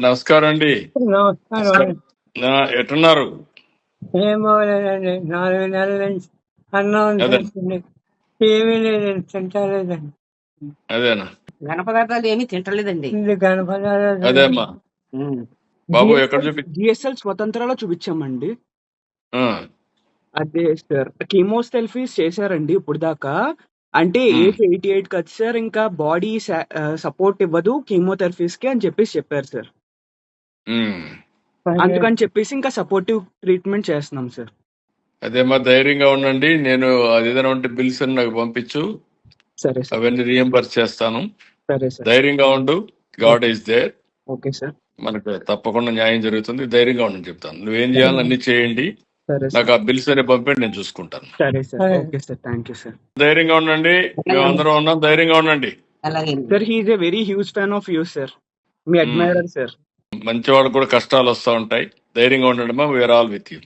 నమస్కారం అండి. నమస్కారం ఆ, ఎట్టున్నారు? ఏమో లేదండి నాలుగు నెలల నుంచి అన్నం అదే. తింటుంది ఏమీ లేదండి తింటలేదండి. అదేనా? ఘన పదార్థాలు ఏమీ తింటలేదండి. ఇది కనపడాలి అదే అమ్మా. బాబు ఎక్కడ చూపి జిఎస్ఎల్ స్వతంత్రాలో చూపించామండి. ఆ, అదే సార్ కీమోథెరపీస్ చేశారండి ఇప్పుడు దాకా అంటే ఏజ్ ఎయిటీ ఎయిట్ కదా సార్ ఇంకా బాడీ సపోర్ట్ ఇవ్వదు కీమోథెరపీస్కి అని చెప్పేసి చెప్పారు సార్. అందుకని చెప్పేసి ఇంకా సపోర్టివ్ ట్రీట్మెంట్ చేస్తున్నాం సార్. అదేమ్మా ధైర్యంగా ఉండండి నేను అది ఏదైనా ఉంటే బిల్స్ నాకు పంపించు. సరే సార్. అవన్నీ రియంబర్స్ చేస్తాను. సరే సార్. ధైర్యంగా ఉండు god is there. Okay sir. మనకు తప్పకుండా న్యాయం జరుగుతుంది ధైర్యంగా ఉండని చెప్తాను. నువ్వేం చేయాలని అన్ని చేయండి. సరే నాకు ఆ బిల్స్ అనే పంపండి నేను చూసుకుంటాను. సరే సార్. సరే. Okay sir. Thank you sir. ధైర్యంగా ఉండండి. మేమందరం ఉన్నాం. ధైర్యంగా ఉండండి. అలాగే. Sir he is a very huge fan of you sir me um. Admirer sir మంచి వాళ్ళకు కూడా కష్టాలు వస్తూ ఉంటాయి. ధైర్యంగా ఉండండి మా వీఆర్ ఆల్ విత్ యూ